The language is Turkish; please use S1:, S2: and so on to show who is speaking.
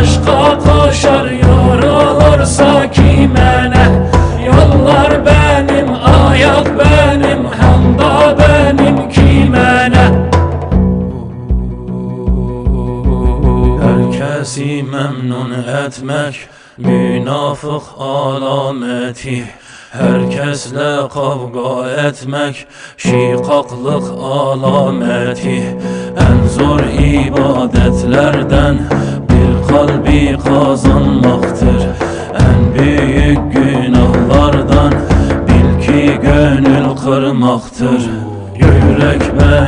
S1: aşka koşar yorulursa kime Yollar benim ayak benim hem da benim kime ne? Herkesi memnun etmek münafık alameti. Herkesle kavga etmek şikaklık alameti. En zor ibadetlerden kalbi kazanmaktır. En büyük günahlardan bil ki gönül kırmaktır. Yürek benim,